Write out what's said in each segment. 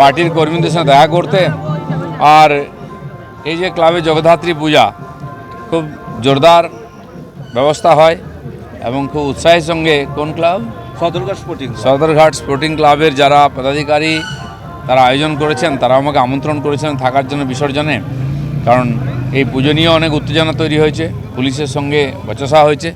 পার্টির কর্মীদের সঙ্গে দেখা করতে। আর এই যে ক্লাবে জগদ্ধাত্রী পূজা খুব জোরদার ব্যবস্থা হয় এবং খুব উৎসাহের সঙ্গে কোন club? Sadarghat sporting Sadarghat sporting ক্লাবের যারা পদাধিকারী তারা আয়োজন করেছেন তারা আমাকে আমন্ত্রণ করেছেন থাকার জন্য বিসর্জনে। কারণ এই পুজো নিয়ে অনেক উত্তেজনা তৈরি হয়েছে পুলিশের সঙ্গে বচসা হয়েছে।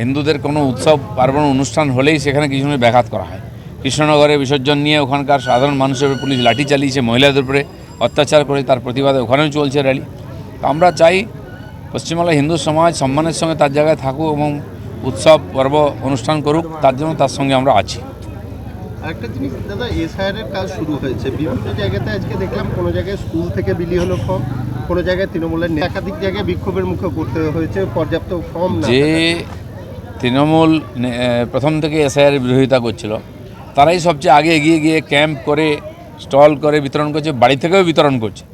হিন্দুদের কোনো উৎসব পার্বণ অনুষ্ঠান হলেই সেখানে কিছু ব্যাঘাত করা হয়। কৃষ্ণনগরে বিসর্জন নিয়ে ওখানকার সাধারণ মানুষের উপরে পুলিশ লাঠি চালিয়েছে মহিলাদের উপরে অত্যাচার করে তার প্রতিবাদে ওখানেও চলছে র্যালি। তো আমরা চাই পশ্চিমবাংলা হিন্দু সমাজ সম্মানের সঙ্গে তার জায়গায় থাকুক এবং উৎসব পর্ব অনুষ্ঠান করুক তার জন্য তার সঙ্গে আমরা আছি। আরেকটা জিনিস দাদা এসআইআর এর কাজ শুরু হয়েছে। বিভিন্ন জায়গাতে আজকে দেখলাম কোনো জায়গায় স্কুল থেকে বিলি হলো ফর্ম কোনো জায়গায় তৃণমূলের একাধিক জায়গায় বিক্ষোভের মুখে করতে হয়েছে পর্যাপ্ত ফর্ম যে তৃণমূল প্রথম থেকে এসআইয়ের বিরোধিতা করছিল তারাই সবচেয়ে আগে এগিয়ে গিয়ে ক্যাম্প করে, স্টল করে বিতরণ করছে, বাড়ি থেকেও বিতরণ করছে।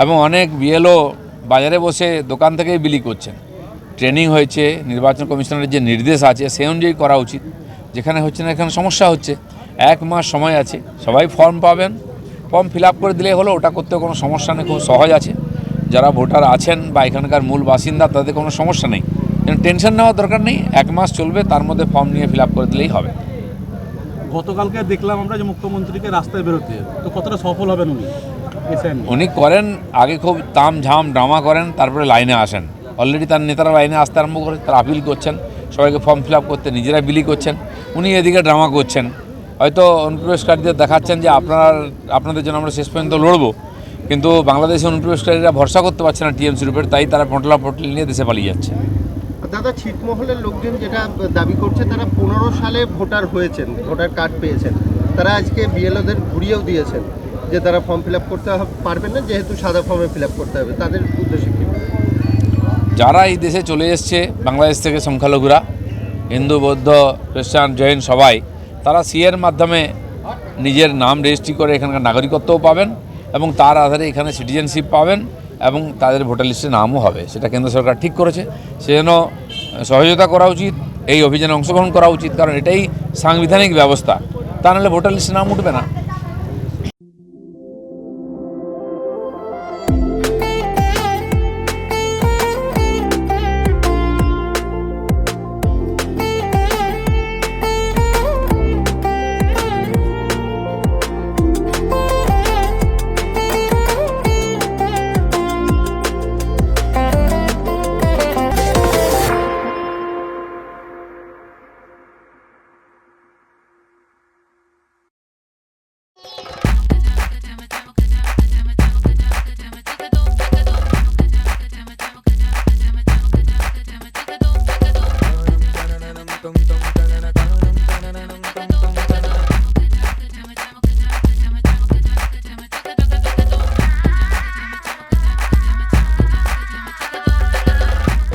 এবং অনেক বিএলও বাজারে বসে দোকান থেকেই বিলি করছেন। ট্রেনিং হয়েছে, নির্বাচন কমিশনের যে নির্দেশ আছে সেই অনুযায়ী করা উচিত। যেখানে হচ্ছে না, এখানে সমস্যা হচ্ছে। এক মাস সময় আছে। সবাই ফর্ম পাবেন। ফর্ম ফিল করে দিলে হলো, ওটা করতে কোনো সমস্যা নেই, খুব সহজ আছে। যারা ভোটার আছেন বা এখানকার মূল বাসিন্দা, তাদের কোনো সমস্যা নেই। টেনশন নেওয়ার দরকার নেই, এক মাস চলবে, তার মধ্যে ফর্ম নিয়ে ফিল করে দিলেই হবে। গতকালকে দেখলাম আমরা যে মুখ্যমন্ত্রীকে রাস্তায় বেরোতে তো কতটা সফল হবেন উনি? উনি করেন, আগে খুব তাম ঝাম ড্রামা করেন, তারপরে লাইনে আসেন। অলরেডি তার নেতারা লাইনে আসতে আরম্ভ করে, তারা আপিল করছেন, সবাইকে ফর্ম ফিল করতে, নিজেরা বিলি করছেন, উনি এদিকে ড্রামা করছেন। হয়তো অনুপ্রবেশকারীদের দেখাচ্ছেন যে আপনার, আপনাদের জন্য আমরা শেষ পর্যন্ত লড়বো, কিন্তু বাংলাদেশের অনুপ্রবেশকারীরা ভরসা করতে পারছে না টিএমসির উপর, তাই তারা পটলা পটলি নিয়ে দেশে পালিয়ে যাচ্ছে। দাদা, ছিটমহলের লোকজন যেটা দাবি করছে, তারা পনেরো সালে ভোটার হয়েছেন, ভোটার কার্ড পেয়েছেন। তারা আজকে বিএলওদের ঘুরিয়েও দিয়েছেন যে তারা ফর্ম ফিল করতে পারবেন না, যেহেতু সাদা ফর্মে ফিল করতে হবে। তাদের উদ্দেশ্যে কি? যারা এই দেশে চলে এসছে, বাংলাদেশ থেকে সংখ্যালঘুরা, হিন্দু, বৌদ্ধ, খ্রিস্টান, জৈন সবাই, তারা সিএর মাধ্যমে নিজের নাম রেজিস্ট্রি করে এখানকার নাগরিকত্বও পাবেন এবং তার আধারে এখানে সিটিজেনশিপ পাবেন। এবং তাদের ভোটার লিস্টে নামও হবে। সেটা কেন্দ্র সরকার ঠিক করেছে। সেজন্য সহযোগিতা করা উচিত, এই অভিযানে অংশগ্রহণ করা উচিত, কারণ এটাই সাংবিধানিক ব্যবস্থা। তা নাহলে ভোটার লিস্টে নাম উঠবে না।